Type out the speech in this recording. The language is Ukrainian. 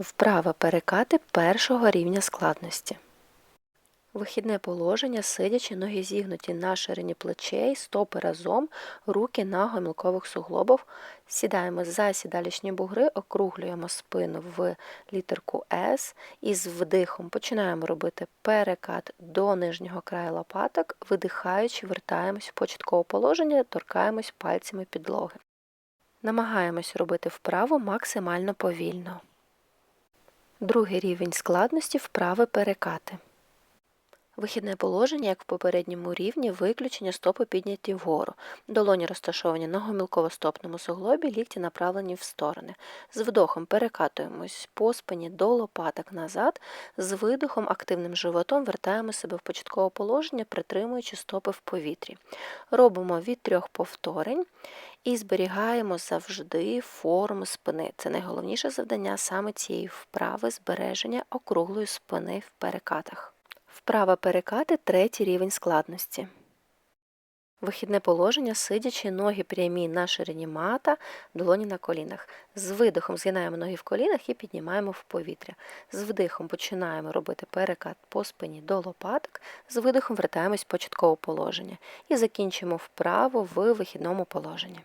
Вправа перекати першого рівня складності. Вихідне положення, сидячи, ноги зігнуті на ширині плечей, стопи разом, руки на гомілкових суглобах. Сідаємо за сідалічні бугри, округлюємо спину в літерку С і з вдихом починаємо робити перекат до нижнього краю лопаток, видихаючи, вертаємось в початкове положення, торкаємось пальцями підлоги. Намагаємось робити вправу максимально повільно. Другий рівень складності вправи перекати. Вихідне положення, як в попередньому рівні, виключення стопи підняті вгору. Долоні розташовані на гомілково-стопному суглобі, лікті направлені в сторони. З вдохом перекатуємось по спині до лопаток назад, з видохом активним животом вертаємо себе в початкове положення, притримуючи стопи в повітрі. Робимо від трьох повторень і зберігаємо завжди форму спини. Це найголовніше завдання саме цієї вправи збереження округлої спини в перекатах. Вправа перекати третій рівень складності. Вихідне положення, сидячи, ноги прямі на ширині мата, долоні на колінах. З видихом згинаємо ноги в колінах і піднімаємо в повітря. З вдихом починаємо робити перекат по спині до лопаток, з видихом вертаємось в початкове положення і закінчимо вправу в вихідному положенні.